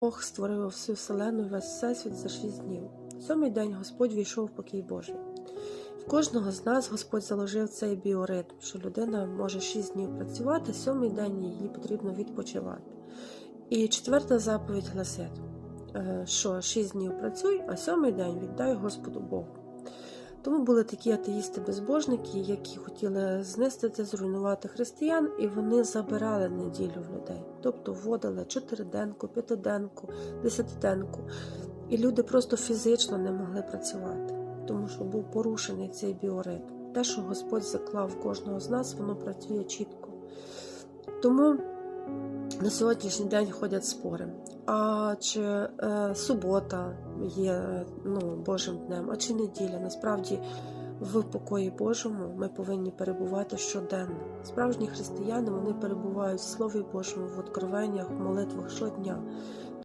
Бог створив всю вселену і весь всесвіт за шість днів. Сьомий день Господь війшов в покій Божий. В кожного з нас Господь заложив цей біоритм, що людина може шість днів працювати, сьомий день її потрібно відпочивати. І четверта заповідь гласить, е, що шість днів працюй, а сьомий день віддай Господу Богу. Тому були такі атеїсти-безбожники, які хотіли знистити, зруйнувати християн, і вони забирали неділю в людей, тобто вводили чотириденку, п'ятиденку, десятиденку. І люди просто фізично не могли працювати, тому що був порушений цей біоритм. Те, що Господь заклав кожного з нас, воно працює чітко. Тому на сьогоднішній день ходять спори. А чи е, субота є ну, Божим днем, а чи неділя? Насправді в покої Божому ми повинні перебувати щоденно. Справжні християни вони перебувають в Слові Божому, в откровеннях, в молитвах щодня.